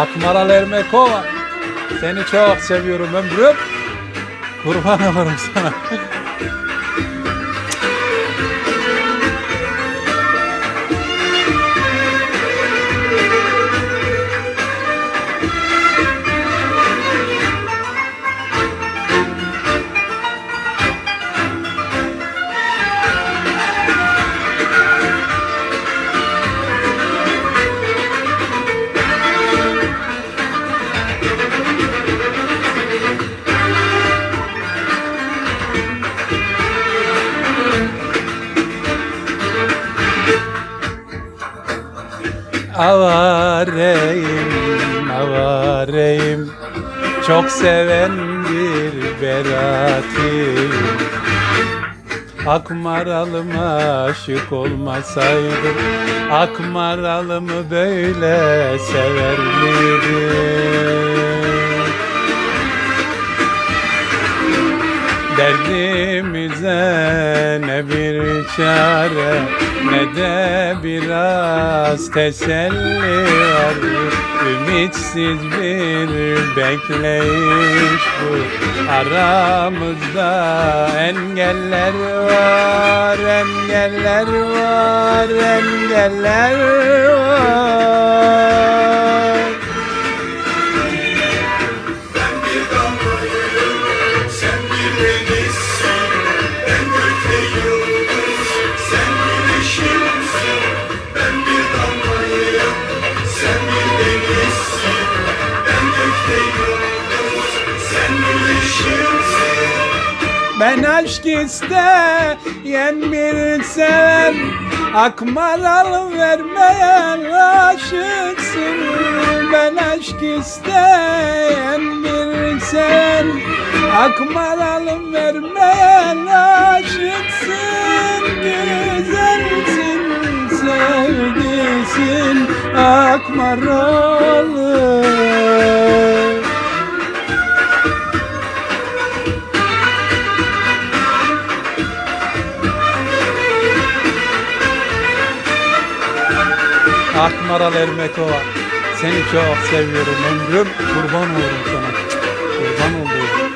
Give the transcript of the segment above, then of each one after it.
Akmaral Ermekova. Seni çok seviyorum ömrüm. Kurban olurum sana. Avareyim, avareyim Çok seven bir beratim Akmaralım'a aşık olmasaydım Akmaralımı böyle sever miydim? Derdimize ne bir çare ne de biraz teselli var. Ümitsiz bir bekleyiş bu. Aramızda engeller var, engeller var, engeller var Ben aşk isteyen bir seven Akmaral vermeyen aşıksın. Ben aşk isteyen bir seven Akmaral vermeyen aşıksın. Güzelsin, sevgisin Akmaralım Akmaral Ermekova. Seni çok seviyorum ömrüm. Kurban olurum sana. Kurban olurum.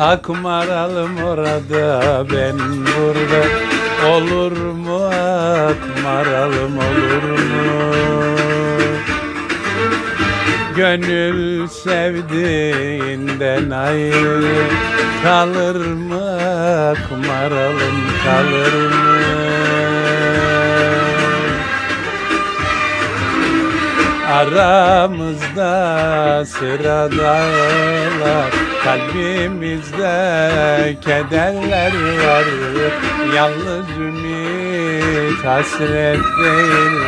Akmaralım orada ben burada. Olur mu akmaralım olur mu? Gönül sevdiğinden ayrı. Kalır mı akmaralım kalır mı? Aramızda sıradalar Kalbimizde kederler var. Yalnız ümit hasret değil.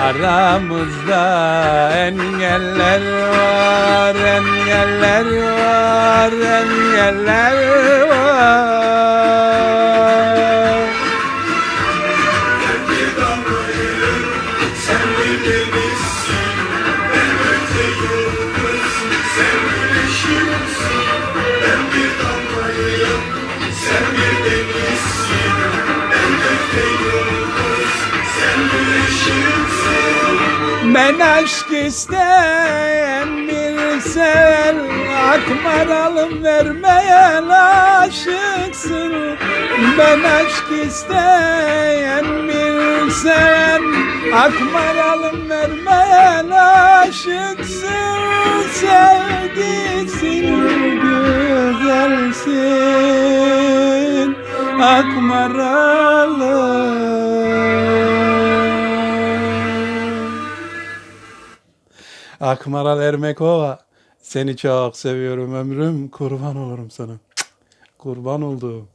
Aramızda engeller var Engeller var Engeller var Ben aşk isteyen bir seven Akmaralım vermeyen aşıksın. Ben aşk isteyen bir seven Akmaralım vermeyen aşıksın. Sevgisin güzelsin. Akmaralım Akmaral Ermekova seni çok seviyorum ömrüm kurban olurum sana. Kurban olduğum.